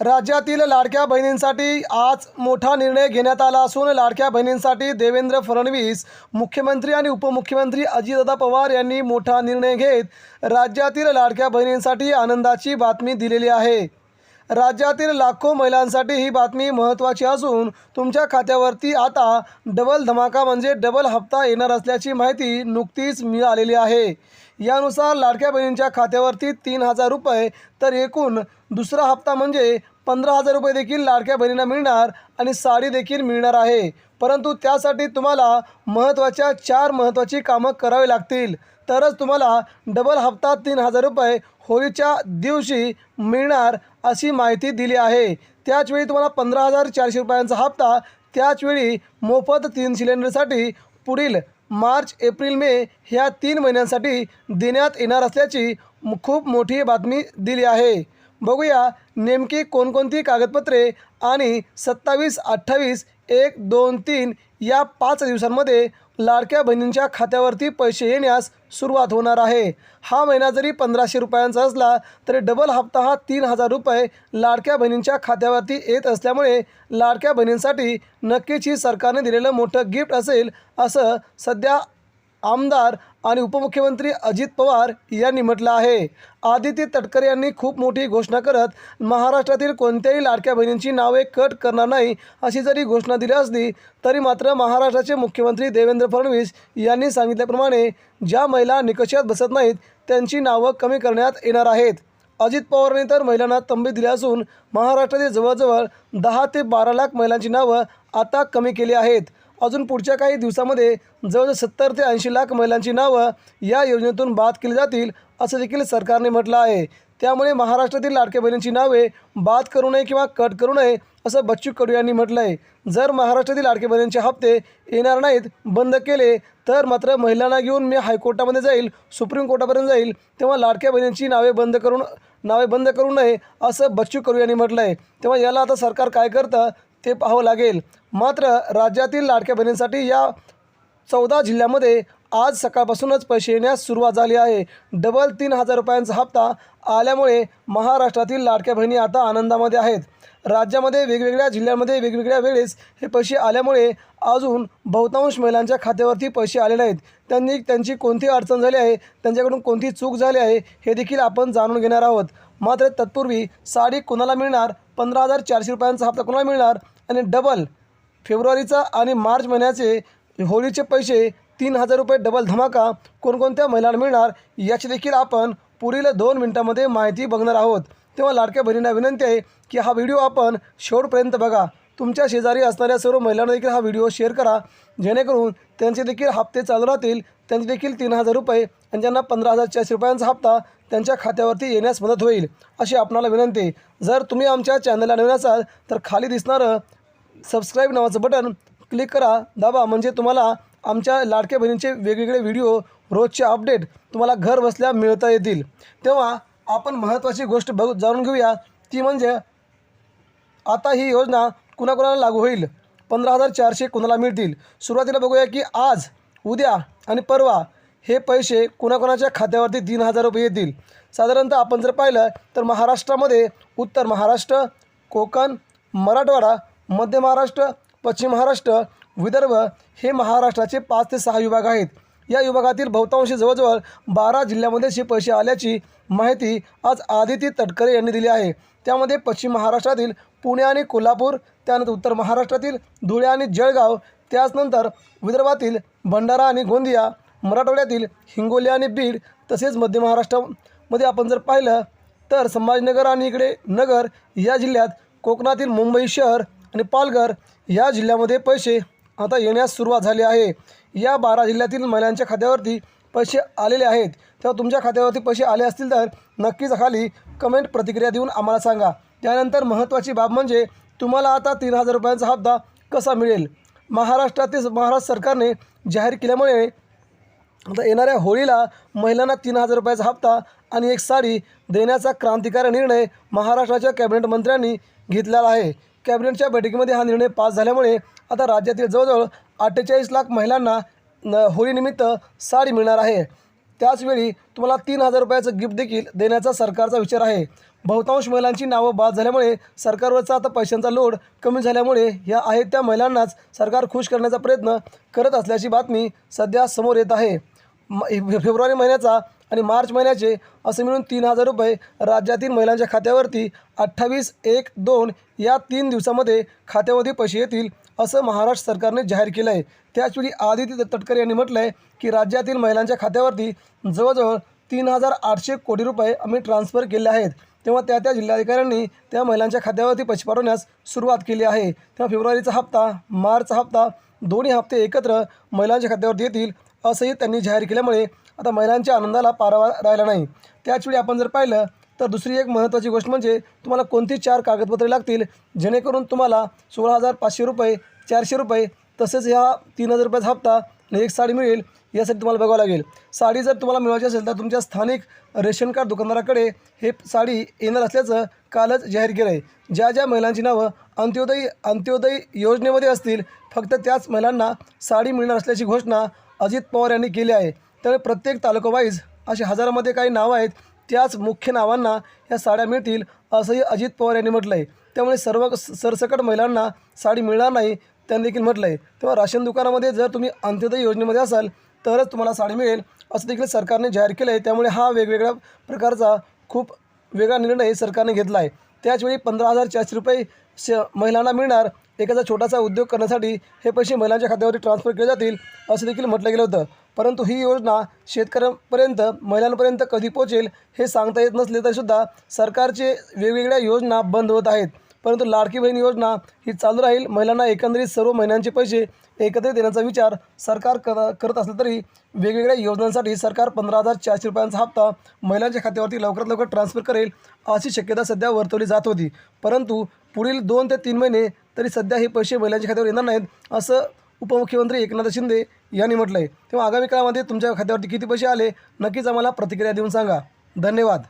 राज्यातील लाडक्या बहिणींसाठी आज मोठा निर्णय घेण्यात आला असून लाडक्या बहिणींसाठी देवेंद्र फडणवीस मुख्यमंत्री आणि उपमुख्यमंत्री अजितदादा पवार यांनी मोठा निर्णय घेत राज्यातील लाडक्या बहिणींसाठी आनंदाची बातमी दिलेली आहे. राज्यातील लाखो महिलांसाठी ही बातमी महत्त्वाची असून तुमच्या खात्यावरती आता डबल धमाका म्हणजे डबल हप्ता येणार असल्याची माहिती नुकतीच मिळालेली आहे. यानुसार लाडक्या बहिणींच्या खात्यावरती तीन हजार रुपये तर एकूण दुसरा हप्ता म्हणजे पंधरा हजार रुपये देखील लाडक्या बहिणींना मिळणार आणि साडी देखील मिळणार आहे. परंतु त्यासाठी तुम्हाला महत्त्वाच्या चार महत्त्वाची कामं करावी लागतील. तरच तुम्हाला डबल हप्ता तीन हजार रुपये होळीच्या दिवशी मिळणार अशी माहिती दिली आहे. त्याचवेळी तुम्हाला पंधरा हजार चारशे रुपयांचा हप्ता त्याचवेळी मोफत तीन सिलेंडरसाठी पुढील मार्च एप्रिल मे ह्या तीन महिन्यांसाठी देण्यात येणार असल्याची खूप मोठी बातमी दिली आहे. बघूया नेमकी कोणकोणती कागदपत्रे आणि सत्तावीस अठ्ठावीस एक दोन तीन या पाच दिवसांमध्ये लाडक्या बहिणींच्या खात्यावरती पैसे येण्यास सुरुवात होणार आहे. हा महिना जरी पंधराशे रुपयांचा असला तरी डबल हप्ता हा तीन हजार रुपये लाडक्या बहिणींच्या खात्यावरती येत असल्यामुळे लाडक्या बहिणींसाठी नक्कीच ही सरकारने दिलेलं मोठं गिफ्ट असेल असं सध्या आमदार आणि उपमुख्यमंत्री अजित पवार यांनी म्हटलं आहे. आदित्य तटकरे यांनी खूप मोठी घोषणा करत महाराष्ट्रातील कोणत्याही लाडक्या बहिणींची नावे कट करणार नाही अशी जरी घोषणा दिली असली तरी मात्र महाराष्ट्राचे मुख्यमंत्री देवेंद्र फडणवीस यांनी सांगितल्याप्रमाणे ज्या महिला निकषात बसत नाहीत त्यांची नावं कमी करण्यात येणार आहेत. अजित पवारांनी तर महिलांना तंबी दिली असून महाराष्ट्रातील जवळजवळ दहा ते बारा लाख महिलांची नावं आता कमी केली आहेत. अजून पुढच्या काही दिवसामध्ये जवळजवळ सत्तर ते ऐंशी लाख महिलांची नावं या योजनेतून बाद केली जातील असं देखील सरकारने म्हटलं आहे. त्यामुळे महाराष्ट्रातील लाडक्या बहिणींची नावे बाद करू नये किंवा कट करू नये असं बच्चू कडू यांनी म्हटलं आहे जर महाराष्ट्रातील लाडक्या बहिणींचे हप्ते येणार नाहीत बंद केले तर मात्र महिलांना घेऊन मी हायकोर्टामध्ये जाईल सुप्रीम कोर्टापर्यंत जाईल तेव्हा लाडक्या बहिणींची नावे बंद करून नावे बंद करू नये असं बच्चू कडू यांनी म्हटलं आहे तेव्हा याला आता सरकार काय करतं? ते पाहावं लागेल. मात्र राज्यातील लाडक्या बहिणींसाठी या चौदा जिल्ह्यामध्ये आज सकाळपासूनच पैसे येण्यास सुरुवात झाली आहे. डबल तीन हजार रुपयांचा हप्ता आल्यामुळे महाराष्ट्रातील लाडक्या बहिणी आता आनंदामध्ये आहेत. राज्यामध्ये वेगवेगळ्या जिल्ह्यांमध्ये वेगवेगळ्या वेळेस हे पैसे आल्यामुळे अजून बहुतांश महिलांच्या खात्यावरती पैसे आलेले आहेत. त्यांनी त्यांची कोणती अडचण झाली आहे त्यांच्याकडून कोणती चूक झाली आहे हे देखील आपण जाणून घेणार आहोत. मात्र तत्पूर्वी साडी कोणाला मिळणार? पंधरा हजार चारशे रुपयांचा हप्ता कोणाला मिळणार? आणि डबल फेब्रुवारीचा आणि मार्च महिन्याचे होळीचे पैसे तीन हजार रुपये डबल धमाका कोणकोणत्या महिलांना मिळणार? याची देखील आपण पुढील दोन मिनटामध्ये माहिती बघणार आहोत. तेव्हा लाडक्या बहिणींना विनंती आहे की हा व्हिडिओ आपण शेवटपर्यंत बघा. तुमच्या शेजारी असणाऱ्या सर्व महिलांना देखील हा व्हिडिओ शेअर करा. जेणेकरून त्यांचे देखील हप्ते चालू राहतील. त्यांचे देखील तीन हजार रुपये आणि ज्यांना पंधरा हजार चारशे रुपयांचा हप्ता त्यांच्या खात्यावरती येण्यास मदत होईल अशी आपणाला विनंती आहे. जर तुम्ही आमच्या चॅनलला नवीन असाल तर खाली दिसणारं सबस्क्राईब नावाचं बटन क्लिक करा. दाबा म्हणजे तुम्हाला आमच्या लाडक्या बहिणींचे वेगवेगळे व्हिडिओ रोजचे अपडेट तुम्हाला घर बसल्या मिळता येतील. तेव्हा आपण महत्त्वाची गोष्ट बघ जाणून घेऊया. ती म्हणजे आता ही योजना कुणाकुणाला लागू होईल? पंधरा हजार चारशे कुणाला मिळतील? सुरुवातीला बघूया की आज उद्या आणि परवा हे पैसे कुणाकुणाच्या खात्यावरती तीन हजार रुपये येतील. साधारणतः आपण जर पाहिलं तर महाराष्ट्रामध्ये उत्तर महाराष्ट्र कोकण मराठवाडा मध्य महाराष्ट्र पश्चिम महाराष्ट्र विदर्भ हे महाराष्ट्राचे पाच ते सहा विभाग आहेत. या विभागातील बहुतांशी जवळजवळ बारा जिल्ह्यामध्ये असे पैसे आल्याची माहिती आज आदिती तटकरे यांनी दिली आहे. त्यामध्ये पश्चिम महाराष्ट्रातील पुणे आणि कोल्हापूर त्यानंतर उत्तर महाराष्ट्रातील धुळे आणि जळगाव त्याचनंतर विदर्भातील भंडारा आणि गोंदिया मराठवाड्यातील हिंगोली आणि बीड तसेच मध्य महाराष्ट्रामध्ये आपण जर पाहिलं तर संभाजीनगर आणि इकडे नगर या जिल्ह्यात कोकणातील मुंबई शहर आणि पालघर या जिल्ह्यामध्ये पैसे आता येण्यास सुरुवात झाली आहे. या बारा जिल्ह्यातील महिलांच्या खात्यावरती पैसे आलेले आहेत. तेव्हा तुमच्या खात्यावरती पैसे आले असतील तर नक्कीच खाली कमेंट प्रतिक्रिया देऊन आम्हाला सांगा. त्यानंतर महत्त्वाची बाब म्हणजे तुम्हाला आता तीन हजार रुपयांचा हप्ता कसा मिळेल? महाराष्ट्रातील महाराष्ट्र सरकारने जाहीर केल्यामुळे आता येणाऱ्या होळीला महिलांना तीन हजार रुपयाचा हप्ता आणि एक साडी देण्याचा क्रांतिकारी निर्णय महाराष्ट्राच्या कॅबिनेट मंत्र्यांनी घेतलेला आहे. कॅबिनेटच्या बैठकीमध्ये हा निर्णय पास झाल्यामुळे आता राज्यातील जवळजवळ अठ्ठेचाळीस लाख महिलांना न होळीनिमित्त साडी मिळणार आहे. त्याचवेळी तुम्हाला तीन हजार रुपयाचं गिफ्ट देखील देण्याचा सरकारचा विचार आहे. बहुतांश महिलांची नावं बाद झाल्यामुळे सरकारवरचा आता पैशांचा लोड कमी झाल्यामुळे ह्या आहेत त्या महिलांनाच सरकार खुश करण्याचा प्रयत्न करत असल्याची बातमी सध्या समोर येत आहे. फेब्रुवारी महिन्याचा आणि मार्च महिन्याचे असे मिळून तीन हजार रुपये राज्यातील महिलांच्या खात्यावरती अठ्ठावीस एक दोन या तीन दिवसामध्ये खात्यामध्ये पैसे येतील असं महाराष्ट्र सरकारने जाहीर केलं आहे. त्याचवेळी आदित्य तटकरे यांनी म्हटलं आहे की राज्यातील महिलांच्या खात्यावरती जवळजवळ तीन हजार आठशे कोटी रुपये आम्ही ट्रान्स्फर केले आहेत. तेव्हा त्या त्या जिल्हाधिकाऱ्यांनी त्या महिलांच्या खात्यावरती पैसे पाठवण्यास सुरुवात केली आहे. तेव्हा फेब्रुवारीचा हप्ता मार्चचा हप्ता दोन्ही हप्ते एकत्र महिलांच्या खात्यावरती येतील असंही त्यांनी जाहीर केल्यामुळे आता महिलांच्या आनंदाला पारावा राहिला नाही. त्याचवेळी आपण जर पाहिलं तर दुसरी एक महत्त्वाची गोष्ट म्हणजे तुम्हाला कोणती चार कागदपत्रे लागतील? जेणेकरून तुम्हाला सोळा हजार पाचशे रुपये चारशे रुपये तसेच ह्या तीन हजार रुपयाचा हप्ता आणि एक साडी मिळेल. यासाठी तुम्हाला बघावं लागेल. साडी जर तुम्हाला मिळवायची असेल तर तुमच्या स्थानिक रेशन कार्ड दुकानदाराकडे हे साडी येणार असल्याचं कालच जाहीर केलं आहे ज्या ज्या महिलांची नावं अंत्योदय अंत्योदय योजनेमध्ये असतील फक्त त्याच महिलांना साडी मिळणार असल्याची घोषणा अजित पवार यांनी केली आहे. तर प्रत्येक तालुकावाईज असे हजारामध्ये काही नावं आहेत त्याच मुख्य नावांना ह्या साड्या मिळतील असंही अजित पवार यांनी म्हटलं आहे त्यामुळे सर्व सरसकट महिलांना साडी मिळणार नाही त्यांनी देखील म्हटलं आहे तेव्हा राशन दुकानामध्ये जर तुम्ही अंत्योदय योजनेमध्ये असाल तरच तुम्हाला साडी मिळेल. असं देखील सरकारने जाहीर केलं आहे त्यामुळे हा वेगवेगळ्या प्रकारचा खूप वेगळा निर्णय सरकारने घेतला आहे त्याचवेळी पंधरा हजार चारशे रुपये श महिलांना मिळणार. एखादा छोटासा उद्योग करण्यासाठी हे पैसे महिलांच्या खात्यावरती ट्रान्सफर केले जातील असं देखील म्हटलं गेलं होतं. परंतु ही योजना शेतकऱ्यांपर्यंत महिलांपर्यंत कधी पोहोचेल हे सांगता येत नसले तरीसुद्धा सरकारचे वेगवेगळ्या योजना बंद होत आहेत. परंतु लाडकी बहीण योजना ही चालू राहील. महिलांना एकंदरीत सर्व महिन्यांचे पैसे एकत्रित देण्याचा विचार सरकार कर करत असलं तरी वेगवेगळ्या योजनांसाठी सरकार पंधरा हजार चारशे रुपयांचा हप्ता महिलांच्या खात्यावरती लवकरात लवकर ट्रान्सफर करेल अशी शक्यता सध्या वर्तवली जात होती. परंतु पुढील दोन ते तीन महिने तरी सध्या हे पैसे महिलांच्या खात्यावर येणार नाहीत असं उपमुख्यमंत्री एकनाथ शिंदे यांनी म्हटलं आहे तेव्हा आगामी काळामध्ये तुमच्या खात्यावरती किती पैसे आले नक्कीच आम्हाला प्रतिक्रिया देऊन सांगा. धन्यवाद.